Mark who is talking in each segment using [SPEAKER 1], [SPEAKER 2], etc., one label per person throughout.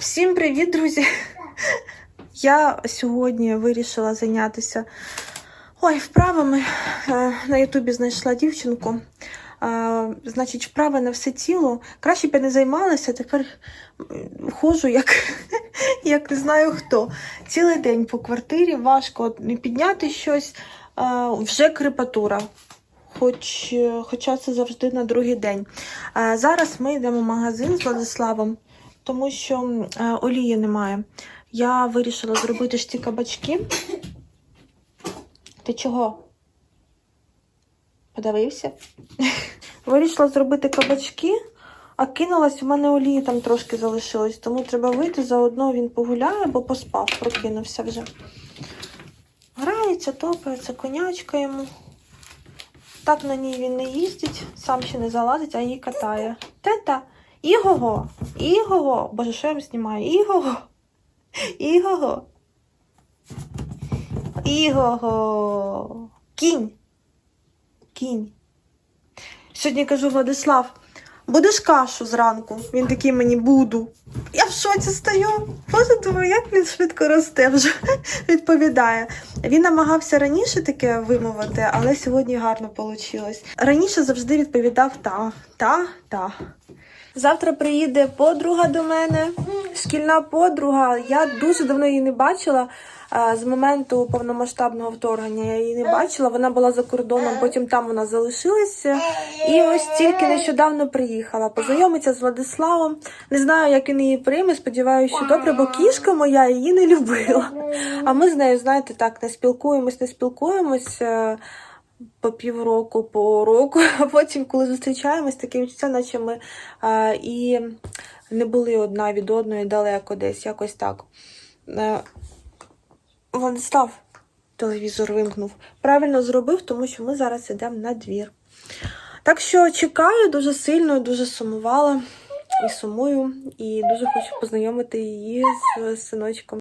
[SPEAKER 1] Всім привіт, друзі! Я сьогодні вирішила зайнятися ой, вправами. Е, На Ютубі знайшла дівчинку. Е, Значить, вправи на все тіло. Краще б я не займалася, тепер ходжу як, як не знаю хто. Цілий день по квартирі важко не підняти щось, е, вже крепатура. Хоч, хоча це завжди на другий день. Зараз ми йдемо в магазин з Владиславом тому що е, олії немає. Я вирішила зробити ж ці кабачки. Ти чого? Подивився? Вирішила зробити кабачки, а кинулась, у мене олії там трошки залишилось, тому треба вийти, заодно він погуляє, бо поспав, прокинувся вже. Грається, топається, конячка йому. Так на ній він не їздить, сам ще не залазить, а її катає. Тета, Ігого, Ігого. Боже, що я їм знімаю? Ігого. Ігого. Ігого. Кінь. Кінь. Сьогодні кажу Владислав, будеш кашу зранку? Він такий мені буду. Я в шоці стою. Боже, думаю, як він швидко росте вже відповідає. Він намагався раніше таке вимовити, але сьогодні гарно вийшло. Раніше завжди відповідав та, та, та. Завтра приїде подруга до мене, шкільна подруга. Я дуже давно її не бачила. Е, З моменту повномасштабного вторгнення я її не бачила. Вона була за кордоном, потім там вона залишилася. І ось тільки нещодавно приїхала. Познайомиться з Владиславом. Не знаю, як він її прийме. Сподіваюся, що добре, бо кішка моя її не любила. А ми з нею, знаєте, так не спілкуємось, не спілкуємось. По півроку, по року, а потім, коли зустрічаємось, таке відчуття, наче ми а, і не були одна від одної далеко десь, якось так. Е, Владислав телевізор вимкнув. Правильно зробив, тому що ми зараз йдемо на двір. Так що чекаю дуже сильно, дуже сумувала і сумую, і дуже хочу познайомити її з синочком.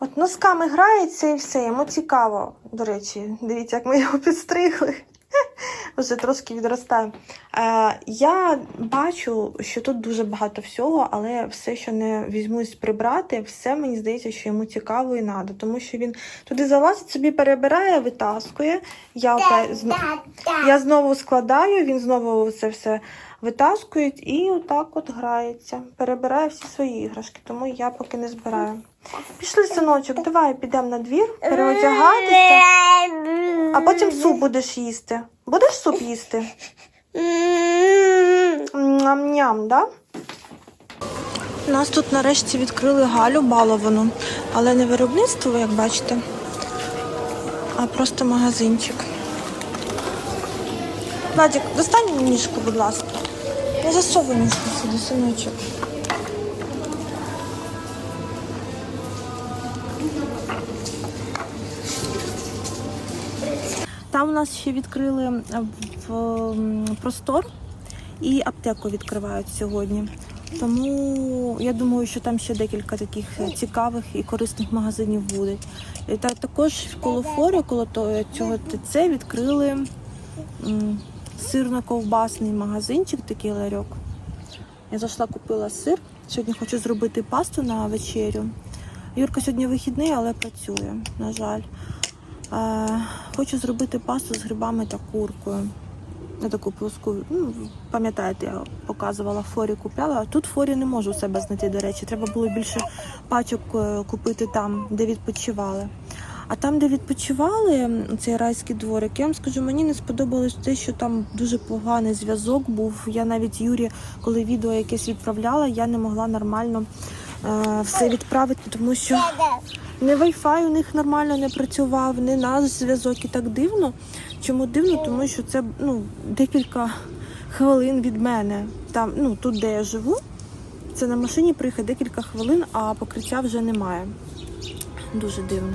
[SPEAKER 1] От носками грається і все, йому цікаво. До речі, дивіться, як ми його підстригли. Вже трошки відростає. Е, я бачу, що тут дуже багато всього, але все, що не візьмусь прибрати, все мені здається, що йому цікаво і треба. Тому що він туди залазить, собі перебирає, витаскує. Я, я знову складаю, він знову це все витаскує і отак от грається. Перебирає всі свої іграшки, тому я поки не збираю. Пішли, синочок, давай підемо на двір, переодягатися, а потім суп будеш їсти. Будеш суп їсти? Ням-ням, да? Нас тут нарешті відкрили Галю баловану, але не виробництво, як бачите, а просто магазинчик. Владик, достань мені ніжку, будь ласка. Не засовуй ніжку сюди, синочок. Там у нас ще відкрили е, в простор і аптеку відкривають сьогодні. Тому я думаю, що там ще декілька таких е, цікавих і корисних магазинів буде. І та, також коло форі, коло цього ТЦ відкрили сирно-ковбасний магазинчик, такий ларьок. Я зайшла, купила сир. Сьогодні хочу зробити пасту на вечерю. Юрка сьогодні вихідний, але працює, на жаль. Хочу зробити пасту з грибами та куркою. Я таку плоску, ну, пам'ятаєте, я показувала форі купляла. Тут форі не можу себе знайти, до речі. Треба було більше пачок е, купити там, де відпочивали. А там, де відпочивали, цей райський дворик, я вам скажу, мені не сподобалось те, що там дуже поганий зв'язок був. Я навіть Юрі, коли відео якесь відправляла, я не могла нормально е, все відправити, тому що не Wi-Fi у них нормально не працював, не наш зв'язок і так дивно. Чому дивно? Тому що це ну, декілька хвилин від мене. Там, ну, тут, де я живу, це на машині приїхати декілька хвилин, а покриття вже немає. Дуже дивно.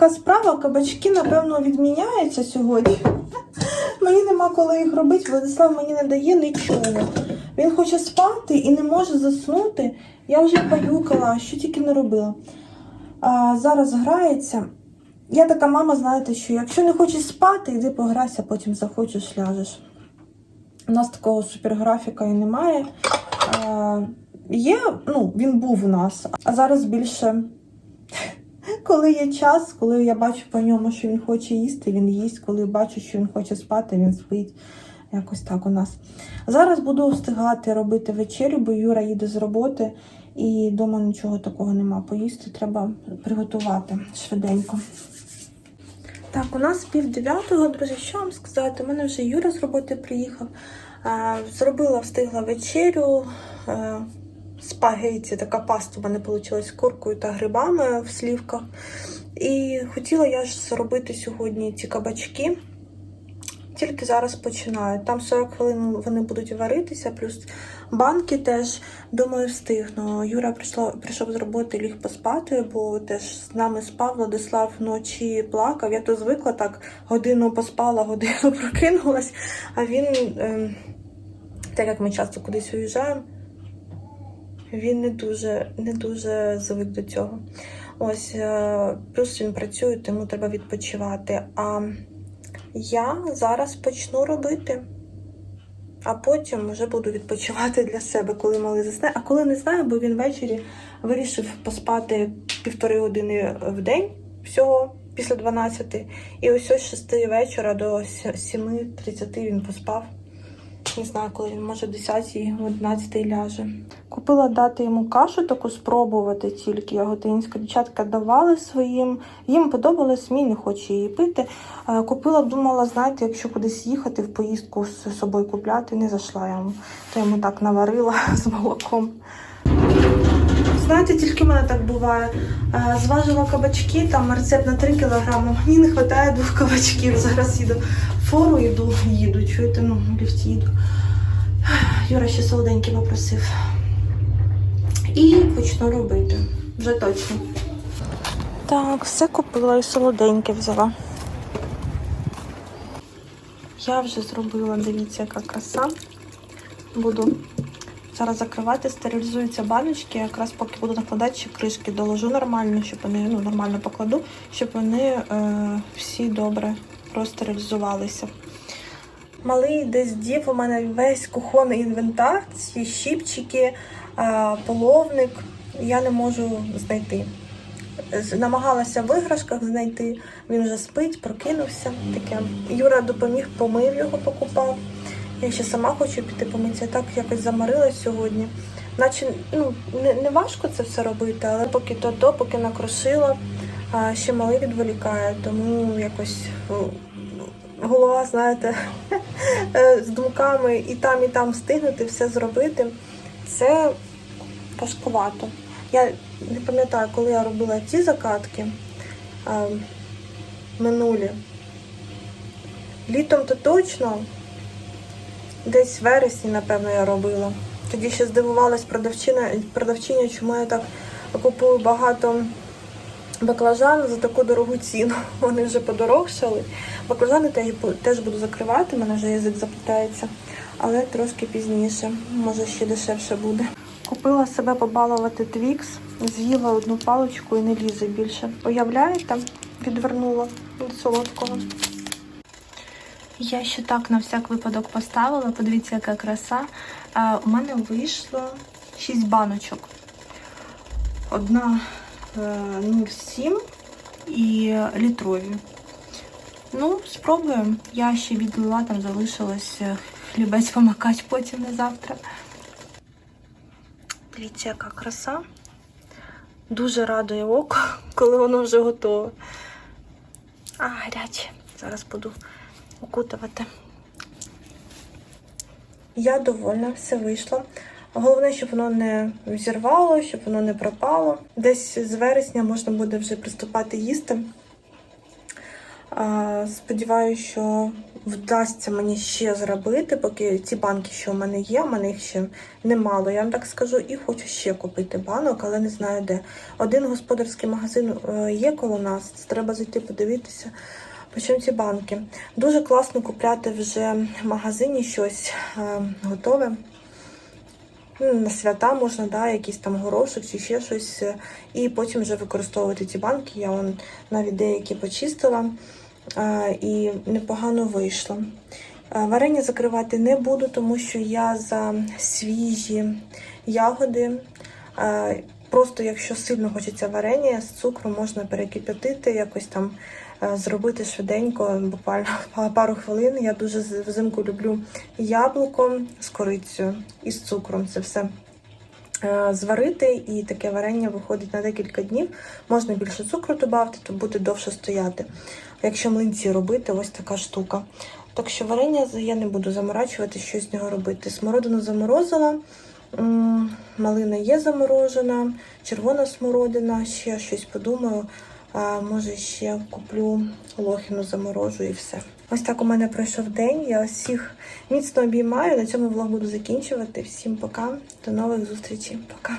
[SPEAKER 1] Така справа, кабачки, напевно, відміняються сьогодні. Мені нема коли їх робити, Владислав мені не дає нічого. Він хоче спати і не може заснути. Я вже паюкала, що тільки не робила. А, зараз грається. Я така мама, знаєте, що якщо не хочеш спати, йди пограйся, потім захочеш, ляжеш. У нас такого суперграфіка і немає. А, є, ну, він був у нас, а зараз більше. Коли є час, коли я бачу по ньому, що він хоче їсти, він їсть. Коли бачу, що він хоче спати, він спить. Якось так у нас. Зараз буду встигати робити вечерю, бо Юра їде з роботи і вдома нічого такого нема. Поїсти треба приготувати швиденько. Так, у нас пів дев'ятого, друзі, що вам сказати? У мене вже Юра з роботи приїхав. Е, Зробила, встигла вечерю. Е, така паста в мене вийшла з куркою та грибами в слівках. І хотіла я ж зробити сьогодні ці кабачки. Тільки зараз починаю. Там 40 хвилин вони будуть варитися, плюс банки теж, думаю, встигну. Юра прийшло, прийшов з роботи, ліг поспати, бо теж з нами спав. Владислав вночі плакав. Я то звикла так, годину поспала, годину прокинулась. А він, ем, так як ми часто кудись уїжджаємо, він не дуже, не дуже звик до цього. Ось, е, плюс він працює, тому треба відпочивати. А я зараз почну робити, а потім вже буду відпочивати для себе, коли малий засне. А коли не знаю, бо він ввечері вирішив поспати півтори години в день всього після 12. І ось з 6 вечора до 7.30 він поспав. Не знаю, коли він може 10 11 ляже. Купила дати йому кашу таку спробувати тільки яготинська. Дівчатка давали своїм. Їм подобалось, мій не хоче її пити. Е, Купила, думала, знаєте, якщо кудись їхати в поїздку з собою купляти, не зайшла я йому. То йому так наварила з молоком. Знаєте, тільки в мене так буває. Е, Зважила кабачки, там рецепт на 3 кг. Мені не вистачає двох кабачків. Зараз їду фору, йду, їду. Чуєте, ну, ліфті їду. Юра ще солоденький попросив. І почну робити. Вже точно. Так, все купила і солоденьке взяла. Я вже зробила, дивіться, яка краса. Буду зараз закривати, стерилізуються баночки. Я Якраз поки буду накладати ще кришки, доложу нормально, щоб вони ну, нормально покладу, щоб вони е, всі добре простерилізувалися. Малий десь дів у мене весь кухонний інвентар, ці щіпчики, е, половник. Я не можу знайти. Намагалася в іграшках знайти. Він вже спить, прокинувся. Таке. Юра допоміг, помив його, покупав. Я ще сама хочу піти помитися. Так якось заморилась сьогодні. Наче ну, не, не важко це все робити, але поки то то, поки накрошила, а ще малий відволікає, тому якось голова, знаєте, з думками і там, і там встигнути все зробити. Це важкувато. Я не пам'ятаю, коли я робила ці закатки минулі. Літом то точно, десь в вересні, напевно, я робила. Тоді ще здивувалась продавчиня, продавчиня, чому я так купую багато баклажан за таку дорогу ціну. Вони вже подорожчали. Баклажани теж, буду закривати, мене вже язик заплітається, але трошки пізніше, може ще дешевше буде. Купила себе побалувати твікс, з'їла одну паличку і не лізе більше. Уявляєте, відвернула від солодкого. Я ще так на всяк випадок поставила. Подивіться, яка краса. А, у мене вийшло 6 баночок. Одна е, 0,7 і літрові. Ну, спробуємо. Я ще відлила, там залишилось е, хлібець помакати потім на завтра. Дивіться, яка краса. Дуже радує око, коли воно вже готове. А, гаряче. Зараз буду окутувати. Я довольна, все вийшло. Головне, щоб воно не взірвало, щоб воно не пропало. Десь з вересня можна буде вже приступати їсти. Сподіваюся, що вдасться мені ще зробити, поки ці банки, що в мене є, в мене їх ще немало. Я вам так скажу, і хочу ще купити банок, але не знаю де. Один господарський магазин е, є коло нас. Треба зайти подивитися. Почому ці банки? Дуже класно купляти вже в магазині щось е, готове. Ну, На свята можна, да, якийсь там горошок чи ще щось, е, і потім вже використовувати ці банки. Я вон навіть деякі почистила е, і непогано вийшло. Варення закривати не буду, тому що я за свіжі ягоди. Просто якщо сильно хочеться варення, з цукру можна перекип'ятити, якось там зробити швиденько, буквально пару хвилин. Я дуже взимку люблю яблуко з корицею і з цукром. Це все е, зварити, і таке варення виходить на декілька днів. Можна більше цукру додати, то буде довше стояти. Якщо млинці робити, ось така штука. Так що варення я не буду заморачувати, що з нього робити. Смородину заморозила. Малина є заморожена, червона смородина, ще щось подумаю. А, може, ще куплю лохіну заморожу і все. Ось так у мене пройшов день. Я всіх міцно обіймаю. На цьому влог буду закінчувати. Всім пока. До нових зустрічей. Пока.